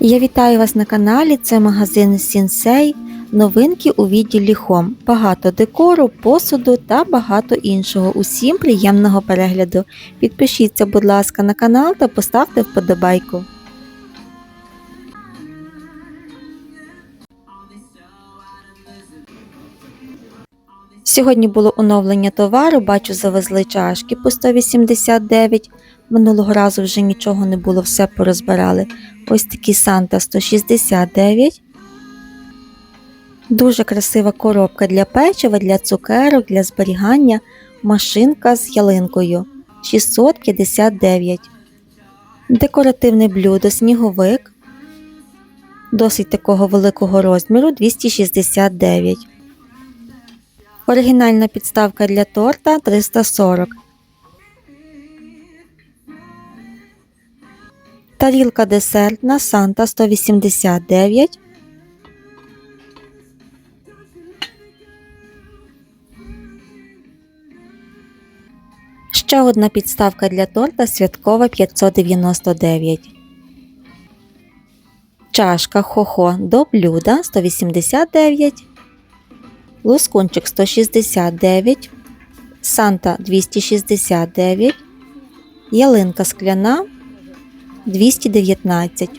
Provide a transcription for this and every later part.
Я вітаю вас на каналі. Це магазин Сінсей. Новинки у відділі Хом. Багато декору, посуду та багато іншого. Усім приємного перегляду. Підпишіться, будь ласка, на канал та поставте вподобайку. Сьогодні було оновлення товару, бачу, завезли чашки по 189. Минулого разу вже нічого не було, все порозбирали. Ось такі Санта 169. Дуже красива коробка для печива, для цукерок, для зберігання. Машинка з ялинкою 659. Декоративне блюдо сніговик. Досить такого великого розміру 269. Оригінальна підставка для торта 340. Тарілка десертна Санта 189. Ще одна підставка для торта святкова 599. Чашка хохо до блюда 189. Лускунчик 169. Санта 269. Ялинка скляна 219.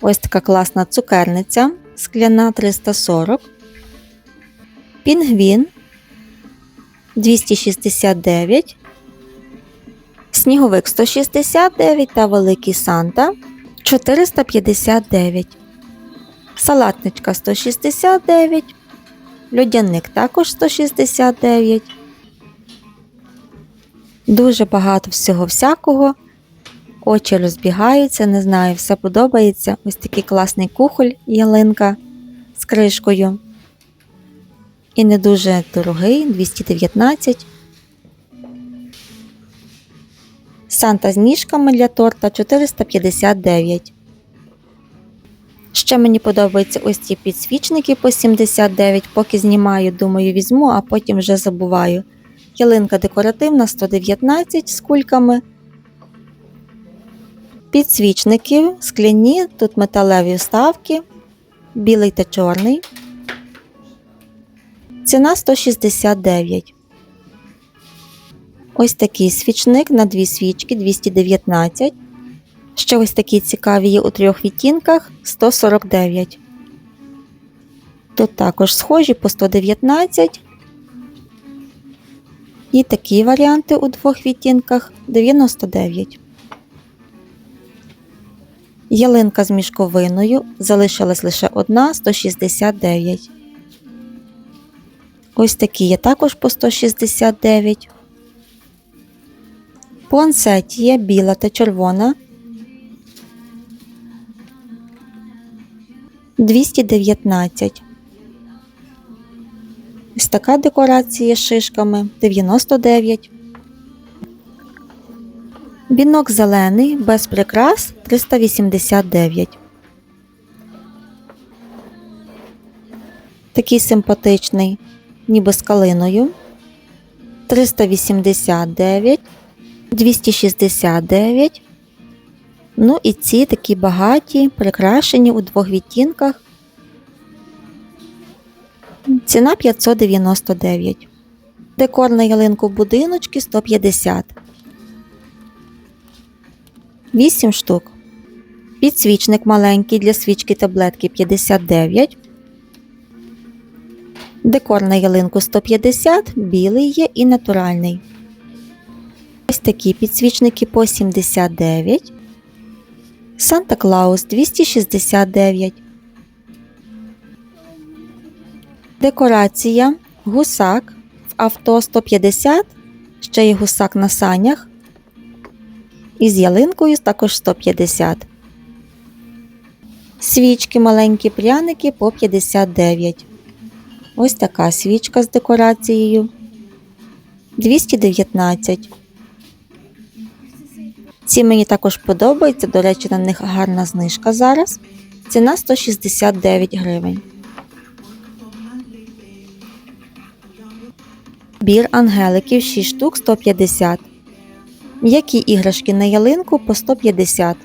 Ось така класна цукерниця скляна 340. Пінгвін 269. Сніговик 169 та Великий Санта 459. Салатничка 169. Льодяник також 169. Дуже багато всього всякого. Очі розбігаються, не знаю, все подобається. Ось такий класний кухоль ялинка з кришкою. І не дуже дорогий 219. Санта з ніжками для торта 459. Ще мені подобаються ось ці підсвічники по 79, поки знімаю, думаю, візьму, а потім вже забуваю. Ялинка декоративна 119 з кульками. Підсвічники скляні, тут металеві вставки, білий та чорний. Ціна 169. Ось такий свічник на дві свічки 219. Ще ось такі цікаві є у трьох відтінках 149. Тут також схожі по 119. І такі варіанти у двох відтінках 99. Ялинка з мішковиною залишилась лише одна 169. Ось такі є також по 169. Пуансеті є біла та червона 219. Ось така декорація з шишками 99. Бінок зелений без прикрас 389. Такий симпатичний, ніби з калиною 389, 269. Ну і ці такі багаті, прикрашені у двох відтінках. Ціна 599. Декор на ялинку будиночки 150. 8 штук. Підсвічник маленький для свічки таблетки 59. Декор на ялинку 150, білий є і натуральний. Ось такі підсвічники по 79. Санта Клаус 269. Декорація. Гусак в авто 150. Ще є гусак на санях. І з ялинкою також 150. Свічки маленькі пряники по 59. Ось така свічка з декорацією. 219. Ці мені також подобаються, до речі, на них гарна знижка зараз. Ціна 169 гривень. Бір ангеликів 6 штук 150. М'які іграшки на ялинку по 150.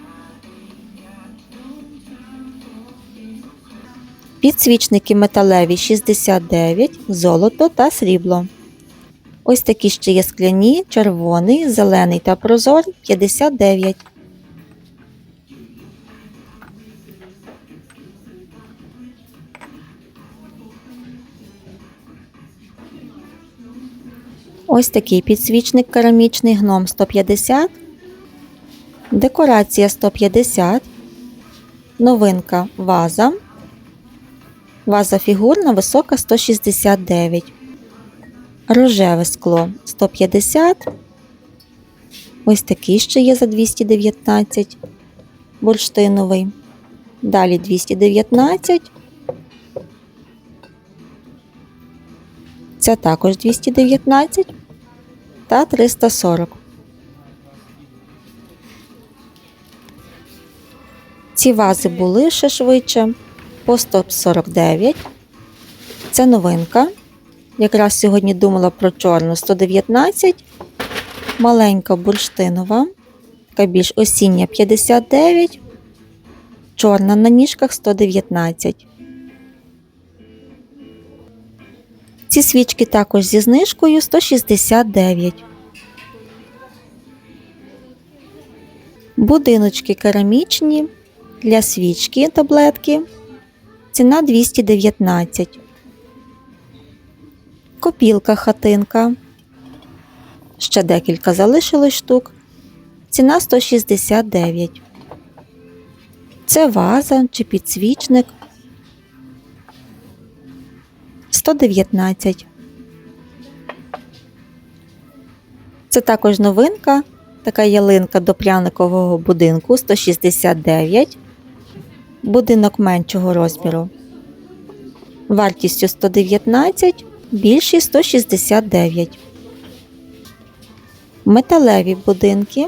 Підсвічники металеві 69, золото та срібло. Ось такі ще є скляні, червоний, зелений та прозорий 59. Ось такий підсвічник керамічний гном 150. Декорація 150. Новинка ваза. Ваза фігурна висока 169. Рожеве скло 150. Ось такий ще є за 219. Бурштиновий. Далі 219. Це також 219 та 340. Ці вази були ще швидше по 149. Це новинка. Якраз сьогодні думала про чорну 119, маленька бурштинова, така більш осіння 59, чорна на ніжках 119. Ці свічки також зі знижкою 169. Будиночки керамічні для свічки таблетки. Ціна 219. Копілка хатинка. Ще декілька залишилось штук. Ціна 169. Це ваза чи підсвічник 119. Це також новинка. Така ялинка до пряникового будинку 169. Будинок меншого розміру. Вартістю 119, більший 169. Металеві будинки.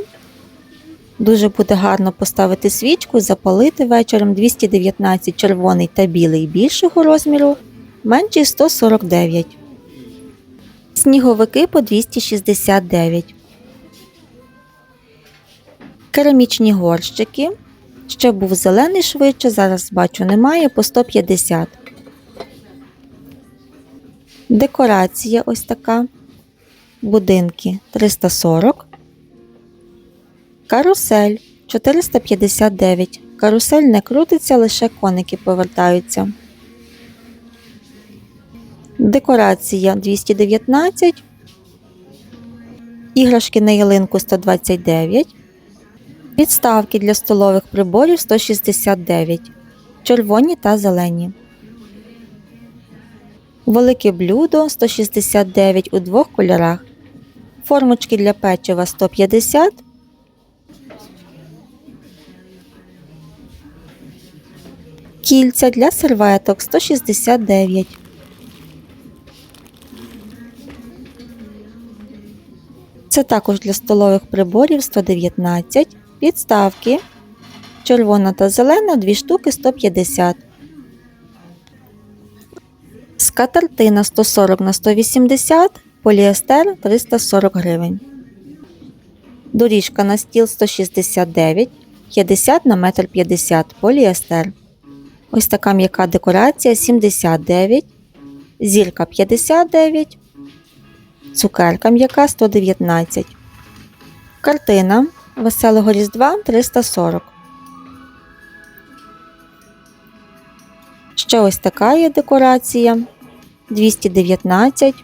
Дуже буде гарно поставити свічку, запалити вечором 219 червоний та білий більшого розміру менший 149. Сніговики по 269. Керамічні горщики. Ще був зелений швидше, зараз бачу немає по 150. Декорація ось така. Будинки 340. Карусель 459. Карусель не крутиться, лише коники повертаються. Декорація 219. Іграшки на ялинку 129. Підставки для столових приборів 169. Червоні та зелені. Велике блюдо 169 у двох кольорах. Формочки для печива 150. Кільця для серветок 169. Це також для столових приборів 119, підставки, червона та зелена 2 штуки 150. Скатертина 140 на 180, поліестер 340 гривень. Доріжка на стіл 169, 50 на 1,50 м поліестер. Ось така м'яка декорація 79, зірка 59, цукерка м'яка 119. Картина Веселого Різдва 340. Ще ось така є декорація 219.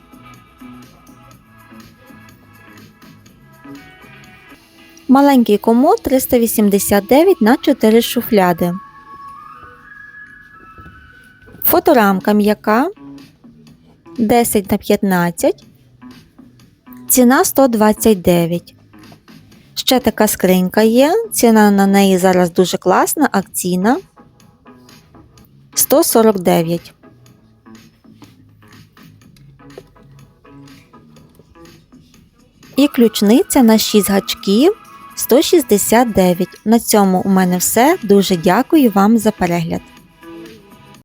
Маленький комод 389 на 4 шуфляди. Фоторамка м'яка 10 на 15. Ціна 129. Ще така скринька є. Ціна на неї зараз дуже класна, акційна. 149. І ключниця на 6 гачків 169. На цьому у мене все. Дуже дякую вам за перегляд.